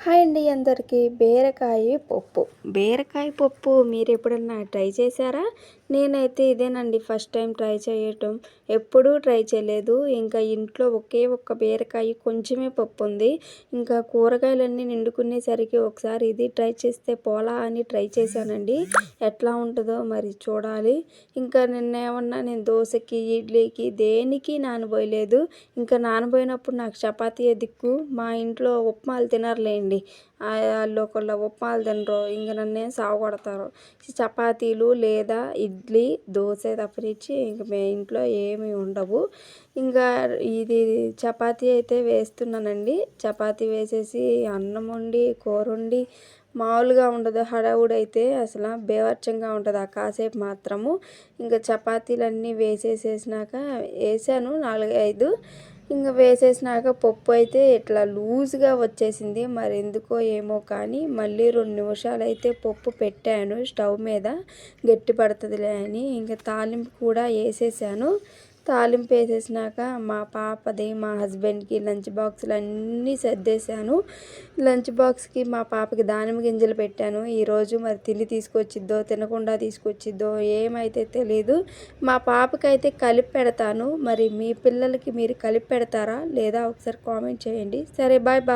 Hi అండి అందరికీ. బీరకాయ పప్పు. బీరకాయ పప్పు మీరు ఎప్పుడన్నా ట్రై చేశారా? నేనైతే ఇదేనండి ఫస్ట్ టైం ట్రై చేయటం. ఎప్పుడూ ట్రై చేయలేదు. ఇంకా ఇంట్లో ఒకే ఒక్క బీరకాయ కొంచెమే పప్పు ఉంది. ఇంకా కూరగాయలన్నీ నిండుకునేసరికి ఒకసారి ఇది ట్రై చేస్తే పోలా అని ట్రై చేశానండి. ఎట్లా ఉంటుందో మరి చూడాలి. ఇంకా నిన్న ఏమన్నా నేను దోశకి ఇడ్లీకి దేనికి నానబోయలేదు. ఇంకా నానబోయినప్పుడు నాకు చపాతీ దిక్కు. మా ఇంట్లో ఉప్మాలు తినర్లేండి. వాళ్ళు ఒకళ్ళు ఉప్మాలు తినరు. ఇంక నన్నే సావగొడతారు చపాతీలు లేదా ఇడ్లీ దోశ తప్పనిచ్చి ఇంక మే ఇంట్లో ఏమీ ఉండవు. ఇంకా ఇది చపాతీ అయితే వేస్తున్నానండి. చపాతీ వేసేసి అన్నం వండి కూర వండి మామూలుగా ఉండదు. హడావుడైతే అసలు బేవర్చంగా ఉంటుంది. ఆ కాసేపు మాత్రము ఇంకా చపాతీలన్నీ వేసేసేసినాక వేసాను. నాలుగు ఐదు ఇంకా వేసేసినాక పప్పు అయితే ఇట్లా లూజ్గా వచ్చేసింది. మరి ఎందుకో ఏమో కానీ మళ్ళీ రెండు నిమిషాలు అయితే పప్పు పెట్టాను స్టవ్ మీద. గట్టి పడుతుందిలే అని ఇంకా తాలింపు కూడా వేసేసాను. తాలింపు వేసేసినాక మా పాపది మా హస్బెండ్కి లంచ్ బాక్సులు అన్నీ సర్దేశాను. లంచ్ బాక్స్కి మా పాపకి దానిమ్మ గింజలు పెట్టాను. ఈరోజు మరి తిని తీసుకొచ్చిద్దో తినకుండా తీసుకొచ్చిద్దో ఏమైతే తెలియదు మా పాపకైతే కలిపి పెడతాను. మరి మీ పిల్లలకి మీరు కలిపి పెడతారా లేదా ఒకసారి కామెంట్ చేయండి. సరే బాయ్ బాయ్